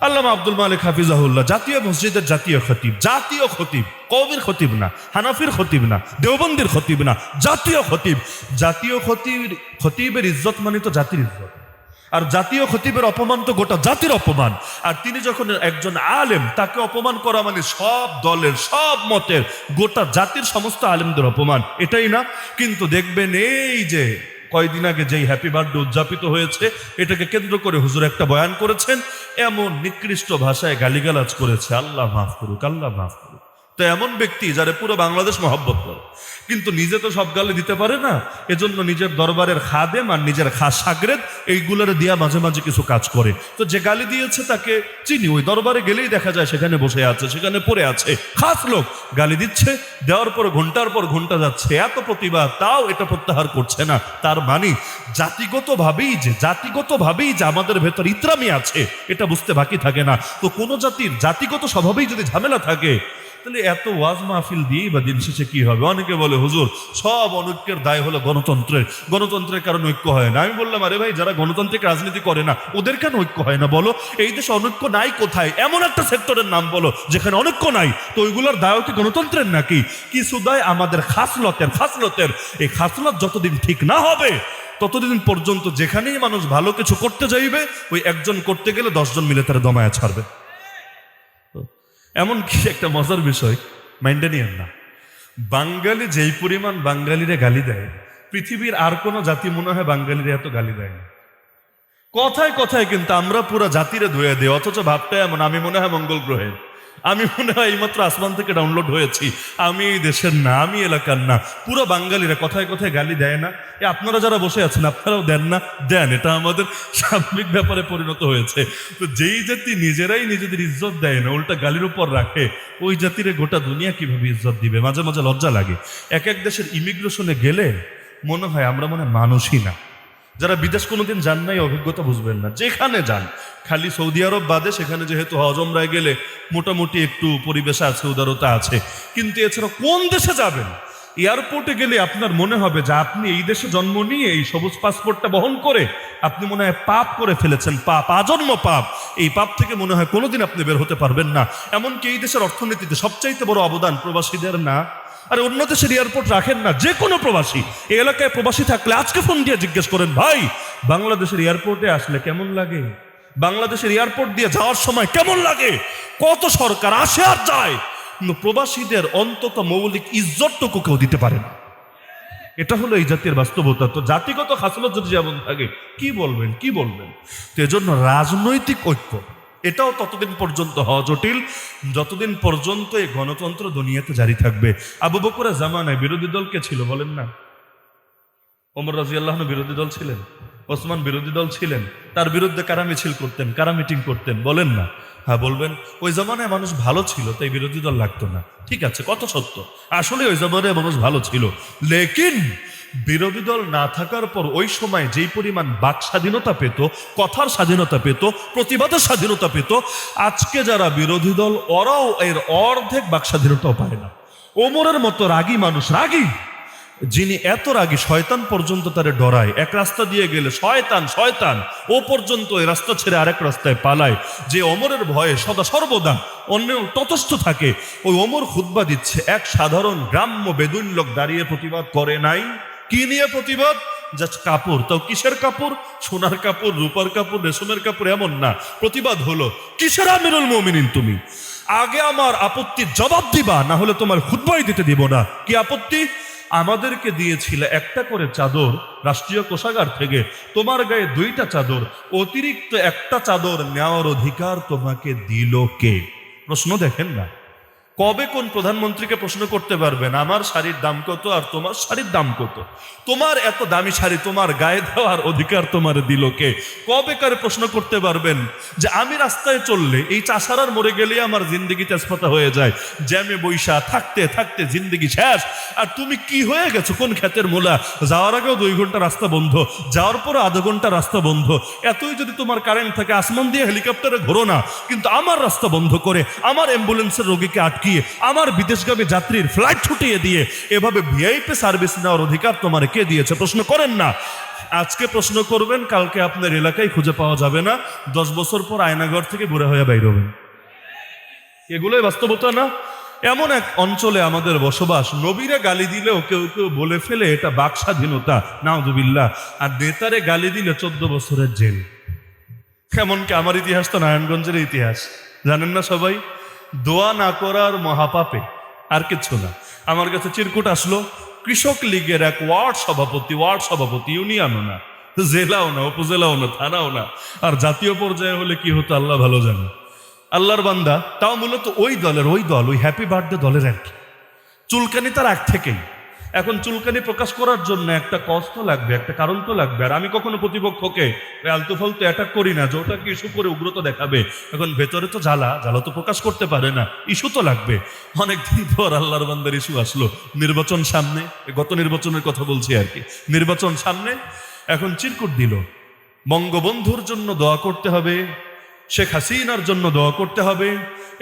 আল্লামা আব্দুল মালিক হাফিজাহুল্লাহ, জাতীয় মসজিদের জাতীয় খতিব জাতীয় খতিব কবির খতিব না, হানাফির খতিব না, দেওবন্দির খতিব না, জাতীয় খতিব। জাতীয় খতিব, খতিবের ইজ্জত মানে তো জাতির ইজ্জত। আর জাতীয় খতিবের অপমান তো গোটা জাতির অপমান। আর তিনি যখন একজন আলেম, তাকে অপমান করা মানে সব দলের, সব মতের, গোটা জাতির সমস্ত আলেমদের অপমান। এটাই না? কিন্তু দেখবেন এই যে কয়দিন আগে যেই হ্যাপি বার্থডে উদযাপিত হয়েছে, এটাকে কেন্দ্র করে হুজুর একটা বয়ান করেছেন, এমন নিকৃষ্ট ভাষায় গালিগালাজ করেছে। আল্লাহ মাফ করুক, আল্লাহ মাফ করুক। তো এমন ব্যক্তি যারা পুরো বাংলাদেশ মহব্বত করে। কিন্তু নিজে তো সব গালে দিতে পারে না, এজন্য নিজের দরবারের খাদেম আর নিজের খা সাগরেদ এইগুলোর দিয়া মাঝে মাঝে কিছু কাজ করে। তো যে গালি দিয়েছে তাকে চিনি, ওই দরবারে গেলেই দেখা যায় সেখানে বসে আছে, সেখানে পড়ে আছে। খাস লোক গালি দিচ্ছে, দেওয়ার পর ঘণ্টার পর ঘণ্টা যাচ্ছে, এত প্রতিবাদ, তাও এটা প্রত্যাহার করছে না। তার মানে জাতিগতভাবেই যে জাতিগতভাবেই যে আমাদের ভেতর ইত্রামি আছে, এটা বুঝতে বাকি থাকে না। তো কোনো জাতির জাতিগত স্বভাবেই যদি ঝামেলা থাকে তাহলে এত ওয়াজ মাহফিল দিয়েই বা দিন শেষে কি হবে? অনেকে বলে, হুজুর, সব অনৈক্যের দায় হলো গণতন্ত্রের। গণতন্ত্রের কারণে ঐক্য হয় না। আমি বললাম, আরে ভাই, যারা গণতান্ত্রিক রাজনীতি করে না, ওদের কেন ঐক্য হয় না বলো? এই দেশে অনৈক্য নাই কোথায়? এমন একটা সেক্টরের নাম বলো, যেখানে অনৈক্য নাই। তো ওইগুলোর দায় কি গণতন্ত্রের নাকি? কি সুদায় আমাদের খাসলতের খাসলতের। এই খাসলত যতদিন ঠিক না হবে, ততদিন পর্যন্ত যেখানেই মানুষ ভালো কিছু করতে যাইবে, ওই একজন করতে গেলে দশজন মিলে তারা দমায়া ছাড়বে। এমন কি একটা মজার বিষয় মাইন্ডে না। বাঙালি যেই পরিমাণ বাঙালিরে গালি দেয়, পৃথিবীর আর কোনো জাতি মনে হয় বাঙালিরে এত গালি দেয় না। কথায় কথায় কিন্তু আমরা পুরো জাতিরে ধুয়ে দিই, অথচ ভাবটা এমন, আমি মনে হয় মঙ্গল গ্রহের। আমি মনে হয় এইমাত্র আসমান থেকে ডাউনলোড হয়েছি। আমি এই দেশের না, আমি এলাকার না। পুরো বাঙালিরা কথায় কথায় গালি দেয় না। এ আপনারা যারা বসে আছেন, আপনারাও দেন না? দেন, এটা আমাদের স্বাভাবিক ব্যাপারে পরিণত হয়েছে। তো যেই জাতি নিজেরাই নিজেদের ইজ্জত দেয় না, উল্টা গালির উপর রাখে, ওই জাতিরে গোটা দুনিয়া কীভাবে ইজ্জত দিবে? মাঝে মাঝে লজ্জা লাগে। এক এক দেশের ইমিগ্রেশনে গেলে মনে হয় আমরা মনে মানুষই না। যারা বিদেশ কোনোদিন যান নাই, অভিজ্ঞতা বুঝবেন না। যেখানে যান, খালি সৌদি আরব বাদে, সেখানে যেহেতু হজমরায় গেলে মোটামুটি একটু পরিবেশ আছে, উদারতা আছে। কিন্তু এছাড়া কোন দেশে যাবেন? এয়ারপোর্টে গেলে আপনার মনে হবে যে আপনি এই দেশে জন্ম নিয়ে এই সবুজ পাসপোর্টটা বহন করে আপনি মনে হয় পাপ করে ফেলেছেন, পাপ, আজন্ম পাপ। এই পাপ থেকে মনে হয় কোনোদিন আপনি বের হতে পারবেন না। এমনকি এই দেশের অর্থনীতিতে সবচাইতে বড় অবদান প্রবাসীদের না। আর অন্য দেশের এয়ারপোর্ট রাখেন না যে কোনো প্রবাসী। এই এলাকায় প্রবাসী থাকলে আজকে ফোন দিয়ে জিজ্ঞেস করেন, ভাই, বাংলাদেশের এয়ারপোর্টে আসলে কেমন লাগে? বাংলাদেশের এয়ারপোর্ট দিয়ে যাওয়ার সময় কেমন লাগে? কত সরকার আসে আর যায়? প্রবাসীদের অন্তত মৌলিক ইজ্জতটুকু কেউ দিতে পারে না। এটা হলো এই জাতির বাস্তবতা। তো জাতিগত খাসলত যদি যেমন থাকে, কি বলবেন কি বলবেন? তো এজন্য রাজনৈতিক ঐক্য এটাও ততদিন পর্যন্ত হওয়া জটিল। যতদিন পর্যন্ত এই গণতন্ত্র দুনিয়াতে জারি থাকবে। আবু বকরের জামানায় বিরোধী দল কে ছিল বলেন না? ওমর রাজি আল্লাহ বিরোধী দল ছিলেন? ওসমান বিরোধী দল ছিলেন? তার বিরুদ্ধে কারা মিছিল করতেন? কারা মিটিং করতেন? বলেন না। হ্যাঁ বলবেন, ওই জামানায় মানুষ ভালো ছিল, তাই বিরোধী দল লাগতো না। ঠিক আছে কত সত্য। আসলে ওই জামানায় মানুষ ভালো ছিল। লেকিন বিরোধী দল না থাকার পর ওই সময় যেই পরিমাণ বাক স্বাধীনতা পেত, কথার স্বাধীনতা পেত, প্রতিবাদের স্বাধীনতা পেত, আজকে যারা বিরোধী দল, ওরাও এর অর্ধেক বাক স্বাধীনতাও পায় না। ওমরের মতো রাগী মানুষ, রাগী! যিনি এত রাগী, শয়তান পর্যন্ত তারে ডরায়। এক রাস্তা দিয়ে গেলে শয়তান শয়তান! ও পর্যন্ত এই রাস্তা ছেড়ে আরেক রাস্তায় পালায়। যে অমরের ভয়ে সদা সর্বদা অন্য ততস্থ থাকে, ওই অমর খুদ্া দিচ্ছে। এক সাধারণ গ্রাম্য বেদুইন লোক দাঁড়িয়ে প্রতিবাদ করে নাই। কি নিয়ে প্রতিবাদ? কাপড়। তাও কিসের কাপড়? সোনার কাপড়, রূপার কাপড়, রেশমের কাপড় এমন না। প্রতিবাদ হলো, কিসের আমিরুল মমিনিন তুমি? আগে আমার আপত্তির জবাব দিবা না হলে তোমার খুদ্াই দিতে দিব না। কি আপত্তি? আমাদেরকে দিয়েছিল একটা করে চাদর রাষ্ট্রীয় কোষাগার থেকে। তোমার গায়ে দুইটা চাদর, অতিরিক্ত একটা চাদর নেওয়ার অধিকার তোমাকে দিল কে? প্রশ্ন দেখেন না। কবে কোন প্রধানমন্ত্রীকে প্রশ্ন করতে পারবেন, আমার শাড়ির দাম কত আর তোমার শাড়ির দাম কত? তোমার এত দামি শাড়ি তোমার গায়ে দেওয়ার অধিকার তোমার দিল কে? কবে কারে প্রশ্ন করতে পারবেন যে, আমি রাস্তায় চললে এই চাষারার মরে গেলে আমার জিন্দগি তেজপাতা হয়ে যায়। জ্যামে বৈশা, থাকতে থাকতে জিন্দগি শেষ। আর তুমি কি হয়ে গেছো? কোন ক্ষেতের মোলা? যাওয়ার আগেও দুই ঘণ্টা রাস্তা বন্ধ। যাওয়ার পরে আধ ঘণ্টা রাস্তা বন্ধ। এতই যদি তোমার কারেন্ট থাকে, আসমান দিয়ে হেলিকপ্টারে ঘোরো না। কিন্তু আমার রাস্তা বন্ধ করে, আমার অ্যাম্বুলেন্সের রোগীকে আটকে ঠকিয়ে আমার বিদেশগামী যাত্রীর ফ্লাইট ছুটিয়ে দিয়ে এভাবে ভিআইপি সার্ভিস নেওয়ার অধিকার তোমার কে দিয়েছে? প্রশ্ন করেন না। আজকে প্রশ্ন করবেন, কালকে আপনার এলাকায় খুঁজে পাওয়া যাবে না। দশ বছর পর আয়নাঘর থেকে বুড়ে হয়ে বাইর হবেন। এগুলোই বাস্তবতা না? এমন এক অঞ্চলে আমাদের বসবাস, নবীরে গালি দিলেও কেউ কেউ বলে ফেলে এটা বাক স্বাধীনতা নাউদুবিল্লাহ আর নেতারে গালি দিলে চোদ্দ বছরের জেল। এমনকি আমার ইতিহাস তো নারায়ণগঞ্জের ইতিহাস? জানেন না সবাই? দোয়া না করার মহাপাপে আর কিছু না। আমার কাছে চিরকুট আসলো, কৃষক লীগের এক ওয়ার্ড সভাপতি ওয়ার্ড সভাপতি ইউনিয়নও না। জেলাও না, উপজেলাও না, থানাও না। আর জাতীয় পর্যায়ে হলে কি হতো, আল্লাহ ভালো জানে। আল্লাহর বান্দা, তাও মূলত ওই দলের, ওই দল, ওই হ্যাপি বার্থডে দলের আর কি। চুলকানি তার এক থেকেই। এখন চুলকানি প্রকাশ করার জন্য একটা কষ্ট লাগবে, একটা কারণ তো লাগবে। আর আমি কখনো প্রতিপক্ষকে আলতু ফালতু অ্যাটাক করি না, যে ওটাকে ইস্যু করে উগ্রতা দেখাবে? এখন ভেতরে তো জ্বালা জ্বালা তো প্রকাশ করতে পারে না ইস্যু তো লাগবে। অনেকদিন পর আল্লাহর বান্দার ইস্যু আসলো। নির্বাচন সামনে গত নির্বাচনের কথা বলছি আর কি। নির্বাচন সামনে, এখন চিরকুট দিল। বঙ্গবন্ধুর জন্য দোয়া করতে হবে, শেখ হাসিনার জন্য দোয়া করতে হবে,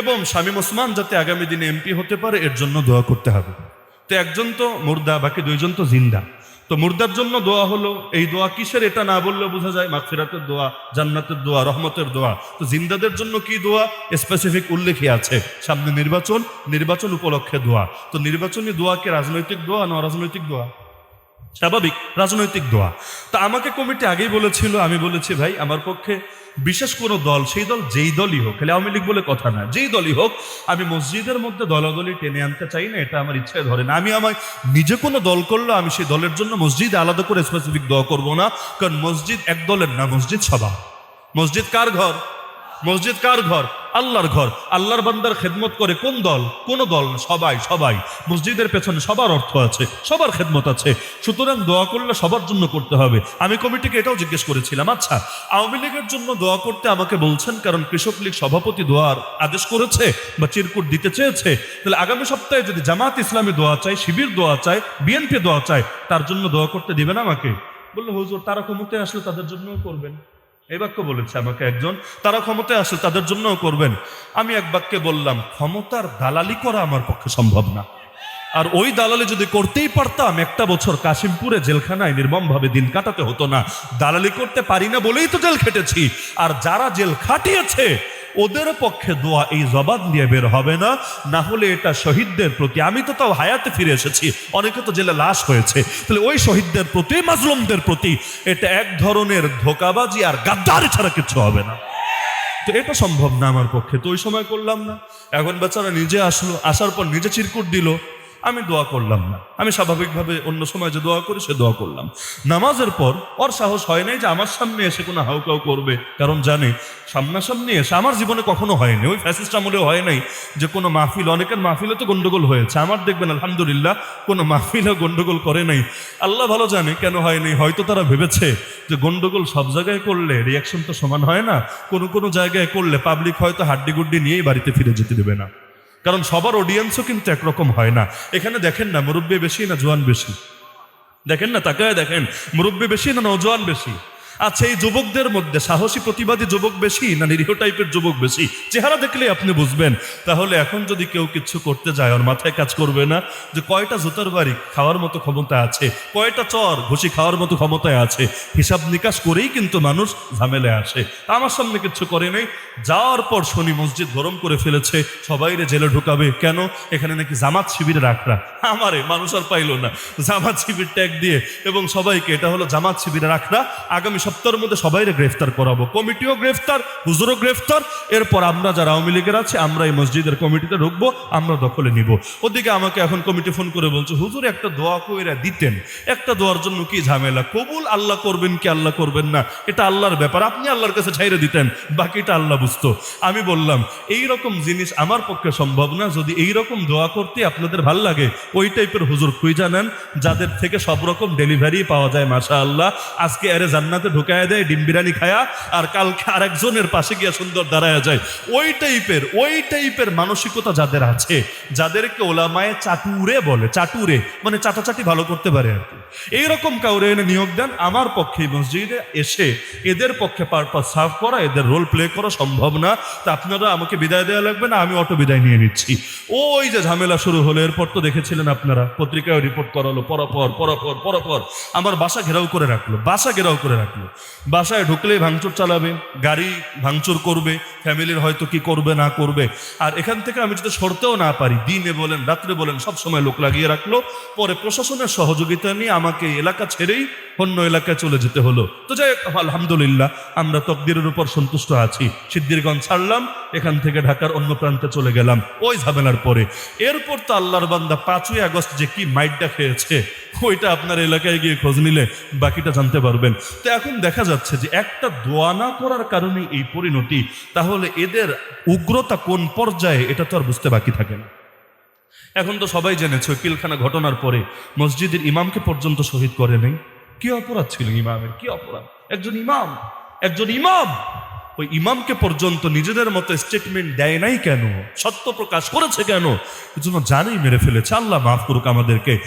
এবং শামীম ওসমান যাতে আগামী দিনে এমপি হতে পারে, এর জন্য দোয়া করতে হবে। তো একজন তো মুর্দা, বাকি দুইজন তো জিন্দা। তো মুর্দার জন্য দোয়া হলো, এই দোয়া কিসের এটা না বললে বোঝা যায়, মাগফিরাতের দোয়া, জান্নাতের দোয়া, রহমতের দোয়া। তো জিন্দাদের জন্য কি দোয়া? স্পেসিফিক উল্লেখই আছে। সামনে নির্বাচন নির্বাচন উপলক্ষে দোয়া। তো নির্বাচনী দোয়া কি রাজনৈতিক দোয়া না অরাজনৈতিক দোয়া? স্বাভাবিক, রাজনৈতিক দোয়া। তা আমাকে কমিটি আগেই বলেছিল, আমি বলেছি, ভাই, আমার পক্ষে বিশেষ কোনো দল, সেই দল যেই দলই হোক, খালি আওয়ামী লীগ বলে কথা না, যেই দলই হোক, আমি মসজিদের মধ্যে দলাদলি টেনে আনতে চাই না, এটা আমার ইচ্ছায় ধরে না। আমি আমার নিজে কোনো দল করলে আমি সেই দলের জন্য মসজিদ আলাদা করে স্পেসিফিক দোয়া করব না, কারণ মসজিদ এক দলের না, মসজিদ সবার মসজিদ কার ঘর? মসজিদ কার ঘর? আল্লাহর ঘর। আল্লাহর বান্দার খেদমত করে কোন দল? কোন দল? সবাই সবাই। মসজিদের পেছনে সবার অর্থ আছে, সবার খেদমত আছে। সুতরাং দোয়া করলে সবার জন্য করতে হবে। আমি কমিটিকে এটাও জিজ্ঞেস করেছিলাম আচ্ছা আওয়ামী লীগের জন্য দোয়া করতে আমাকে বলছেন কারণ কৃষক লীগ সভাপতি দোয়ার আদেশ করেছে বা চিরকুট দিতে চেয়েছে, তাহলে আগামী সপ্তাহে যদি জামাত ইসলামী দোয়া চাই শিবির দোয়া চায়, বিএনপি দোয়া চায়, তার জন্য দোয়া করতে দিবেন আমাকে? বলল, হুজুর তারা ক্ষমতায় আসলে তাদের জন্যও করবেন। এই বাক্য বলেছে আমাকে একজন, তারা ক্ষমতায় আসে তাদের জন্যও করবেন। আমি এক বাক্যে বললাম, ক্ষমতার দালালি করা আমার পক্ষে সম্ভব না। আর ওই দালালি যদি করতেই পারতাম, একটা বছর কাশিমপুরে জেলখানায় নির্মমভাবে দিন কাটাতে হতো না। দালালি করতে পারি না বলেই তো জেল খেটেছি। আর যারা জেল খাটিয়েছে ওদের পক্ষে দোয়া এই জবান দিয়ে বের হবে না না হলে এটা শহীদদের প্রতি, আমি তো তাও হায়াতে ফিরে এসেছি, অনেকে তো জেলে লাশ হয়েছে, তাহলে ওই শহীদদের প্রতি, মাজলুমদের প্রতি এটা এক ধরনের ধোকাবাজি আর গাদ্দারি ছাড়া কিছু হবে না। তো এটা সম্ভব না আমার পক্ষে, তো ওই সময় করলাম না। এখন বেচারা নিজে আসলো, আসার পর নিজে চিরকুট দিল আমি দোয়া করলাম না। আমি স্বাভাবিকভাবে অন্য সময় যে দোয়া করি, সে দোয়া করলাম। নামাজের পর ওর সাহস হয় নাই যে আমার সামনে এসে কোনো হাউকাউ করবে, কারণ জানে সামনাসামনি এসে আমার জীবনে কখনো হয়নি। ওই ফ্যাসিস্ট আমলেও হয় নাই যে কোনো মাহফিল, অনেকের মাহফিলে তো গন্ডগোল হয়েছে। আমার দেখবেন, আলহামদুলিল্লাহ, কোনো মাহফিলও গন্ডগোল করে নাই। আল্লাহ ভালো জানে কেন হয়নি হয়তো তারা ভেবেছে যে গন্ডগোল সব জায়গায় করলে রিয়াকশন তো সমান হয় না। কোনো কোনো জায়গায় করলে পাবলিক হয়তো হাড্ডি গুড্ডি নিয়েই বাড়িতে ফিরে যেতে দেবে না। কারণ সবার অডিয়েন্সও কিন্তু একরকম হয় না। এখানে দেখেন না, মুরব্বী বেশি না জোয়ান বেশি? দেখেন না তাকে দেখেন, মুরব্বী বেশি না নজোয়ান বেশি? আচ্ছা এই যুবকদের মধ্যে সাহসী, প্রতিবাদী যুবক বেশি না নিরীহ টাইপের যুবক বেশি? চেহারা দেখলে আপনি বুঝবেন। তাহলে এখন যদি কেউ কিছু করতে যায়, ওর মাথায় কাজ করবে না যে কয়টা জুতার বাড়ি খাওয়ার মতো ক্ষমতা আছে, কয়টা চর ঘুষি খাওয়ার মতো ক্ষমতায় আছে। হিসাব নিকাশ করেই কিন্তু মানুষ ঝামেলে আসে। আমার সামনে কিছু করে নেই। যাওয়ার পর শনি মসজিদ গরম করে ফেলেছে সবাইরে জেলে ঢুকাবে। কেন? এখানে নাকি জামাত শিবিরে রাখরা আমারে মানুষ আর পাইলো না। জামাত শিবির ট্যাগ দিয়ে এবং সবাইকে, এটা হলো জামাত শিবিরে রাখরা আগামী সপ্তাহের মধ্যে সবাইরে গ্রেফতার করাবো। কমিটিও গ্রেফতার, হুজুরও গ্রেফতার। এরপর আমরা যারা আওয়ামী লীগের আছে, আমরা এই মসজিদের কমিটিতে ঢুকবো, আমরা দখলে নিব। ওদিকে আমাকে এখন কমিটি ফোন করে বলছে, হুজুর, একটা দোয়া কইরা দিতেন। একটা দোয়ার জন্য কি ঝামেলা? কবুল আল্লাহ করবেন কি আল্লাহ করবেন না? এটা আল্লাহর ব্যাপার, আপনি আল্লাহর কাছে ছাইরে দিতেন। বাকিটা আল্লাহ বুঝতো। আমি বললাম এই রকম জিনিস আমার পক্ষে সম্ভব না। যদি এই রকম দোয়া করতে আপনাদের ভালো লাগে, ওই টাইপের হুজুর খুঁজা নেন, যাদের থেকে সব রকম ডেলিভারি পাওয়া যায় মাশা আল্লাহ আজকে আরে জান্নাতে ঢুকায় দেয়, ডিম বিরিয়ানি খায়া আর কালকে আরেকজনের পাশে গিয়া সুন্দর দাঁড়ায় যায়। ওই টাইপের ওই টাইপের মানসিকতা যাদের আছে, যাদেরকে ওলামায় চাটুরে বলে, চাটুরে মানে চাটাচাটি ভালো করতে পারে আর কি। এইরকম কাউরে এনে নিয়োগ দেন, আমার পক্ষে মসজিদে এসে এদের পক্ষে পারপাস সার্ভ করা, এদের রোল প্লে করা সম্ভব না। তা আপনারা আমাকে বিদায় দেওয়া লাগবে না, আমি অটো বিদায় নিয়ে নিচ্ছি। ওই যে ঝামেলা শুরু হলো, এরপর তো দেখেছিলেন আপনারা পত্রিকায় রিপোর্ট করালো, পরপর পরপর পরপর। আমার বাসা ঘেরাও করে রাখল, বাসা ঘেরাও করে রাখল। বাসায় ঢুকলেই ভাঙচুর চালাবে গাড়ি ভাঙচুর করবে ফ্যামিলির হয়তো কি করবে না করবে। আর এখান থেকে আমি যদি সরতেও না পারি দিনে বলেন রাত্রে বলেন সব সময় লোক লাগিয়ে রাখল পরে প্রশাসনের সহযোগিতা নিয়ে আমাকে এলাকা ছেড়েই অন্য এলাকায় চলে যেতে হলো। তো যাই হোক, আলহামদুলিল্লাহ আমরা তকদিরের উপর সন্তুষ্ট আছি। সিদ্দিরগঞ্জ ছাড়লাম এখান থেকে ঢাকার অন্য প্রান্তে চলে গেলাম। ওই ঝামেলার পরে। এরপর তো আল্লাহর বান্দা পাঁচই আগস্ট যে কি মাইটটা খেয়েছে ওইটা আপনার এলাকায় গিয়ে খোঁজ নিলে বাকিটা জানতে পারবেন। তো এখন দেখা যাচ্ছে যে একটা দোয়া না করার কারণে এই পরিণতি, তাহলে এদের উগ্রতা কোন পর্যায়ে এটা তো আর বুঝতে বাকি থাকে না। এখন তো সবাই জেনেছে, পিলখানা ঘটনার পরে মসজিদের ইমামকে পর্যন্ত শহীদ করে নেই। কি অপরাধ ছিল ইমামের? কি অপরাধ? একজন ইমাম একজন ইমাম! ওই ইমামকে পর্যন্ত নিজেদের মতো স্টেটমেন্ট দেয় নাই কেন? সত্য প্রকাশ করেছে কেন? এজন্য জানেই মেরে ফেলেছে। আল্লাহ মাফ করুক আমাদেরকে।